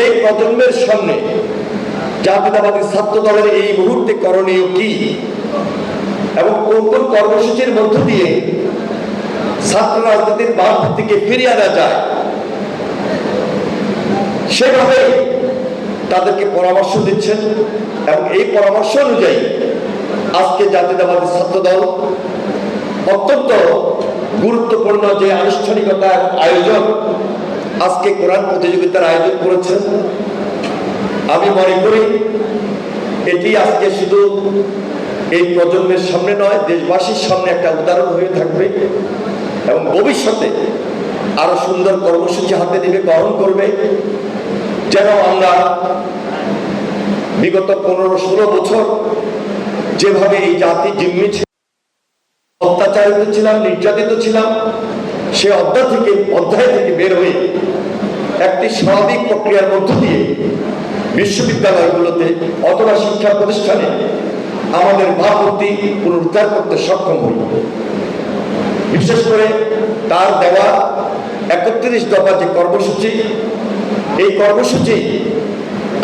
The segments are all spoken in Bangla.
এই প্রজন্মের সামনে জাতীয়তাবাদী ছাত্র দলের এই মুহূর্তে করণীয় কি? এবং কোন কোন কর্মসূচির মধ্য দিয়ে ছাত্র রাজনীতির বাম থেকে ফিরিয়ে আনা যায়? সেভাবে তাদেরকে পরামর্শ দিচ্ছেন এবং এই পরামর্শ অনুযায়ী আজকে জাতীয়তাবাদী ছাত্র দল অত্যন্ত গুরুত্বপূর্ণ যে আনুষ্ঠানিকতার আয়োজন আজকে কোরআন প্রতিযোগিতার আয়োজন করেছেন। আমি মনে করি এটি আজকে শুধু এই প্রজন্মের সামনে নয়, দেশবাসীর সামনে একটা উদাহরণ হয়ে থাকবে এবং ভবিষ্যতে আরও সুন্দর কর্মসূচি হাতে নেবে, গ্রহণ করবে। যেন আমরা বিগত পনেরো ষোলো বছর যেভাবে এই জাতি জিম্মি ছিল অত্যাচারিত ছিলাম, নির্যাতিত ছিলাম, সে অধ্যায় থেকে অধ্যায় থেকে বের হয়ে একটি স্বাভাবিক প্রক্রিয়ার মধ্য দিয়ে বিশ্ববিদ্যালয়গুলোতে অথবা শিক্ষা প্রতিষ্ঠানে আমাদের ভাবমূর্তি পুনরুদ্ধার করতে সক্ষম হই। বিশেষ করে তার দেওয়া একত্রিশ দফা যে কর্মসূচি, এই কর্মসূচি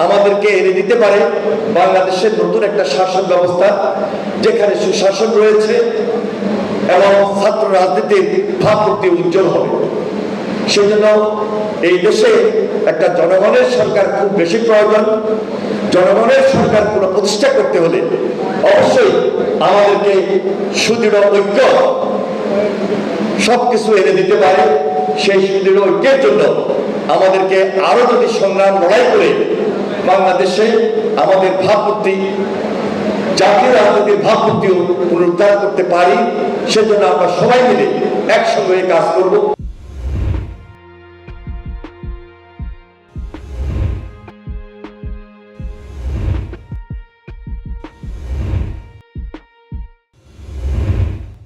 আমাদেরকে এনে দিতে পারে বাংলাদেশের নতুন একটা শাসন ব্যবস্থা, যেখানে সুশাসন রয়েছে এবং ছাত্র রাজনীতির ভাবমূর্তি উজ্জ্বল হবে। সেজন্য এই দেশে একটা জনগণের সরকার খুব বেশি প্রয়োজন। জনগণের সরকার কোনো প্রতিষ্ঠা করতে হলে অবশ্যই আমাদেরকে সুদৃঢ় ঐক্য সবকিছু এনে দিতে পারে। সেই সুদৃঢ় ঐক্যের জন্য আমাদেরকে আরও যদি সংগ্রাম লড়াই করে বাংলাদেশে আমাদের ভাবমূর্তি, জাতীয় রাজনীতির ভাবমূর্তিও পুনরুদ্ধার করতে পারি। সেজন্য আমরা সবাই মিলে একসঙ্গে কাজ করব।